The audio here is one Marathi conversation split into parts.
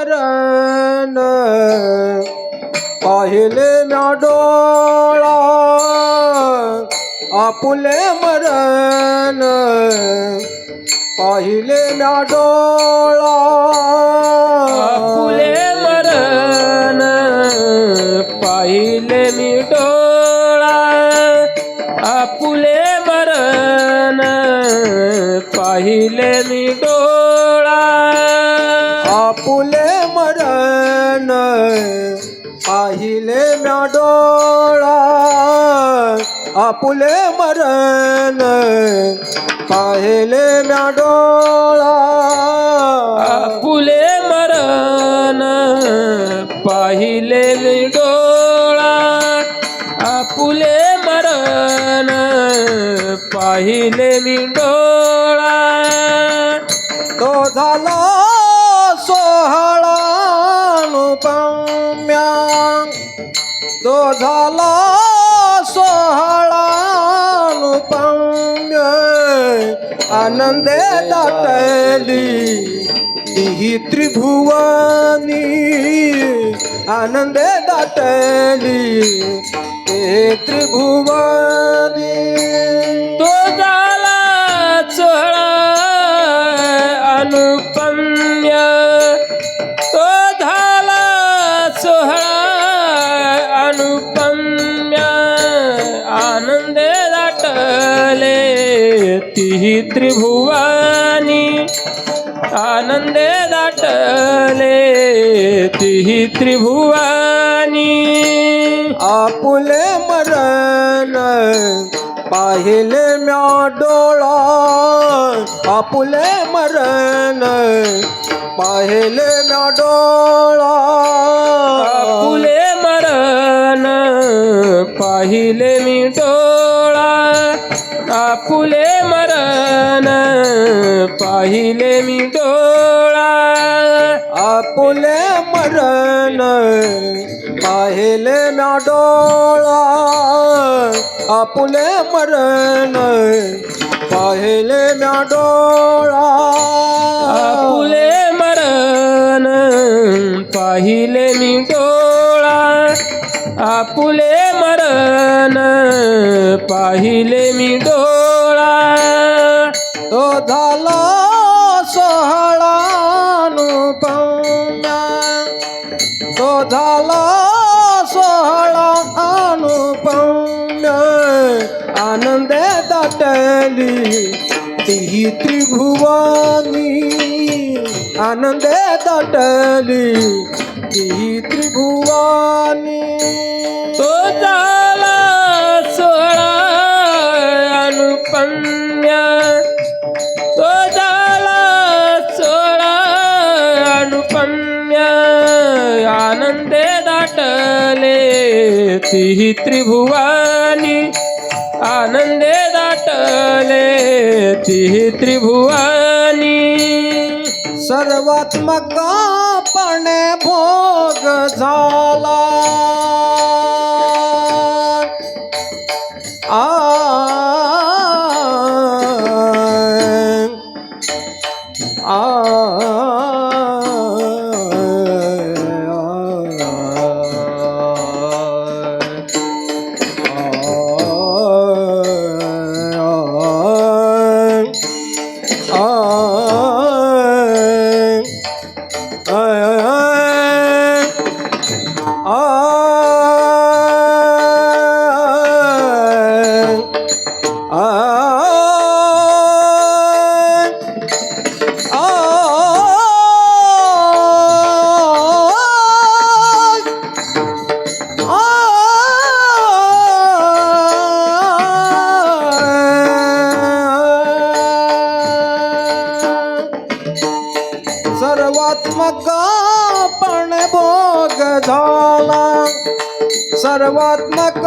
मरण पाहिले म्या डोळा आपुले मरण. पाहिले म्या डोळा आपुले मरण. पाहिले मी डोळा आपुले मरण. पाहिले मी डोळा. आपुले मरण पाहिले म्या डोळा. आपुले मरण पाहिले मी डोळा. आपुले मरण पाहिले मी डोळा. तो झाला सोहळा अनुपम्या. तो झाला आनंदे दाटली. ही त्रिभुवनी आनंदे दाटली. हे त्रिभुवनी. ती त्रिभुवानी आनंदे दाटले ती त्रिभुवानी. आपुले मरण पाहिले म्या डोळा. आपुले मरण पाहिले म्या डोळा. फुले मरण पाहिले पाहिले मी डोळा आपुले मरण पाहिले म्या डोळा आपुले मरण पाहिले म्या डोळा. तो झाला सोहळा अनुपम्य आनंदे दाटली ती त्रिभुवानी आनंदे दाटली ती त्रिभुवानी। तो झाला सोळा ती त्रिभुवानी आनंदे दाटले. ती त्रिभुवानी. सर्वात्मकापणे 哎哎哎。पण भोग झाला. सर्वात्मक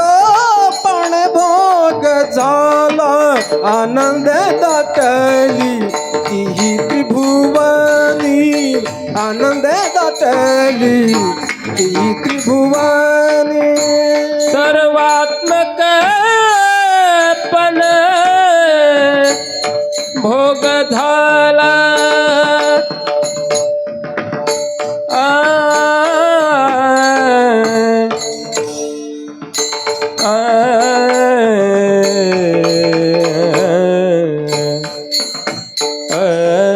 पण भोग झाला. आनंद दाटली ही त्रिभुवनी. आनंद दाटली ती त्रिभुवन. 哎！